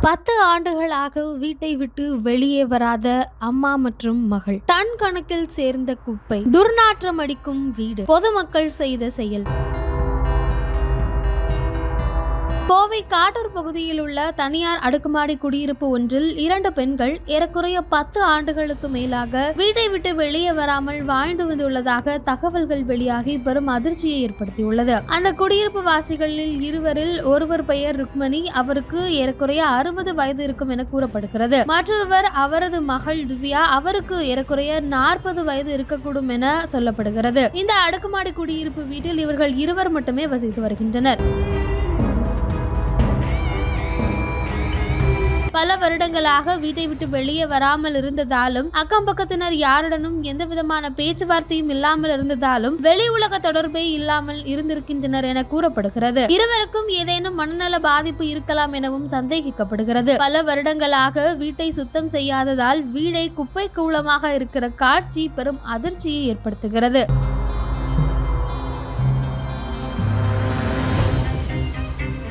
பத்து ஆண்டுகளாக வீட்டை விட்டு வெளியே வராத அம்மா மற்றும் மகள். தன் கணக்கில் சேர்ந்த குப்பை. துர்நாற்றம் அடிக்கும் வீடு. பொதுமக்கள் செய்த செயல். கோவை காட்டூர் பகுதியில் உள்ள தனியார் அடுக்குமாடி குடியிருப்பு ஒன்றில் இரண்டு பெண்கள் ஏறக்குறைய பத்து ஆண்டுகளுக்கு மேலாக வீட்டை விட்டு வெளியே வராமல் வாழ்ந்து வந்துள்ளதாக தகவல்கள் வெளியாகி பெரும் அதிர்ச்சியை ஏற்படுத்தியுள்ளது. அந்த குடியிருப்பு வாசிகளில் இருவரில் ஒருவர் பெயர் ருக்மணி அவருக்கு ஏறக்குறைய அறுபது வயது இருக்கும் என கூறப்படுகிறது. மற்றொருவர் அவரது மகள் திவ்யா அவருக்கு ஏறக்குறைய நாற்பது வயது இருக்கக்கூடும் என சொல்லப்படுகிறது. இந்த அடுக்குமாடி குடியிருப்பு வீட்டில் இவர்கள் இருவர் மட்டுமே வசித்து வருகின்றனர். பல வருடங்களாக வீட்டை விட்டு வெளியே வராமல் இருந்ததாலும் அக்கம் பக்கத்தினர் யாருடனும் எந்த விதமான பேச்சுவார்த்தையும் இல்லாமல் இருந்ததாலும் வெளி உலக தொடர்பே இல்லாமல் இருந்திருக்கின்றனர் என கூறப்படுகிறது. இருவருக்கும் ஏதேனும் மனநல பாதிப்பு இருக்கலாம் எனவும் சந்தேகிக்கப்படுகிறது. பல வருடங்களாக வீட்டை சுத்தம் செய்யாததால் வீடை குப்பை கூலமாக இருக்கிற காட்சி பெரும் அதிர்ச்சியை ஏற்படுத்துகிறது.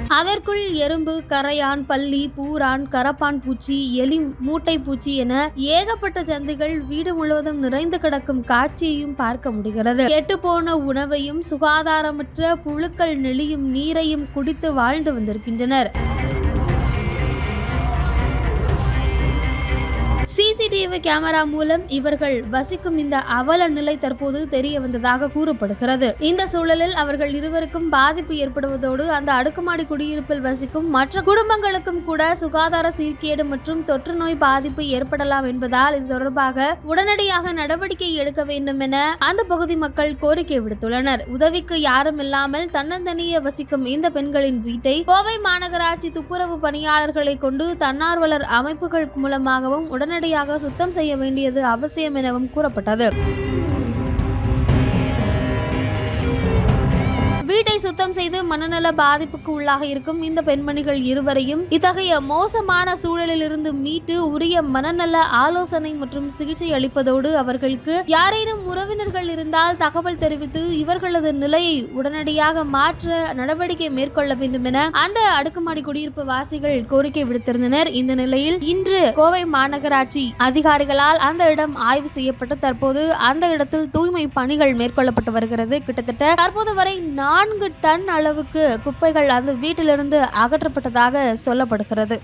அதற்குள் எறும்பு கரையான் பள்ளி பூரான் கரப்பான் பூச்சி எலி மூட்டை பூச்சி என ஏகப்பட்ட ஜந்துகள் வீடு முழுவதும் நிறைந்து கிடக்கும் காட்சியையும் பார்க்க முடிகிறது. கெட்டுப்போன உணவையும் சுகாதாரமற்ற புழுக்கள் நெளியும் நீரையும் குடித்து வாழ்ந்து வந்திருக்கின்றனர். சிசிடிவி கேமரா மூலம் இவர்கள் வசிக்கும் இந்த அவல நிலை தற்போது தெரிய வந்ததாக கூறப்படுகிறது. இந்த சூழலில் அவர்கள் இருவருக்கும் பாதிப்பு ஏற்படுவதோடு அந்த அடுக்குமாடி குடியிருப்பில் வசிக்கும் மற்ற குடும்பங்களுக்கும் கூட சுகாதார சீர்கேடு மற்றும் தொற்று நோய் பாதிப்பு ஏற்படலாம் என்பதால் இது தொடர்பாக உடனடியாக நடவடிக்கை எடுக்க வேண்டும் என அந்த பகுதி மக்கள் கோரிக்கை விடுத்துள்ளனர். உதவிக்கு யாரும் இல்லாமல் தன்னந்தனியே வசிக்கும் இந்த பெண்களின் வீட்டை கோவை மாநகராட்சி துப்புரவு பணியாளர்களை கொண்டு தன்னார்வலர் அமைப்புகள் மூலமாகவும் உடனடியாக சுத்தம் செய்ய வேண்டியது அவசியம் எனவும் கூறப்பட்டது. சுத்தம் செய்து மனநல பாதிப்புக்கு உள்ளாக இருக்கும் இந்த பெண்மணிகள் இருவரையும் இத்தகைய மோசமான சூழலில் இருந்து மீட்டு உரிய மனநல ஆலோசனை மற்றும் சிகிச்சை அளிப்பதோடு அவர்களுக்கு யாரேனும் உறவினர்கள் இருந்தால் தகவல் தெரிவித்து இவர்களது நிலையை உடனடியாக மாற்ற நடவடிக்கை மேற்கொள்ள வேண்டும் என அந்த அடுக்குமாடி குடியிருப்பு வாசிகள் கோரிக்கை விடுத்திருந்தனர். இந்த நிலையில் இன்று கோவை மாநகராட்சி அதிகாரிகளால் அந்த இடம் ஆய்வு செய்யப்பட்டு தற்போது அந்த இடத்தில் தூய்மை பணிகள் மேற்கொள்ளப்பட்டு வருகிறது. கிட்டத்தட்ட தற்போது வரை நான்கு டன் அளவுக்கு குப்பைகள் அந்த வீட்டிலிருந்து அகற்றப்பட்டதாக சொல்லப்படுகிறது.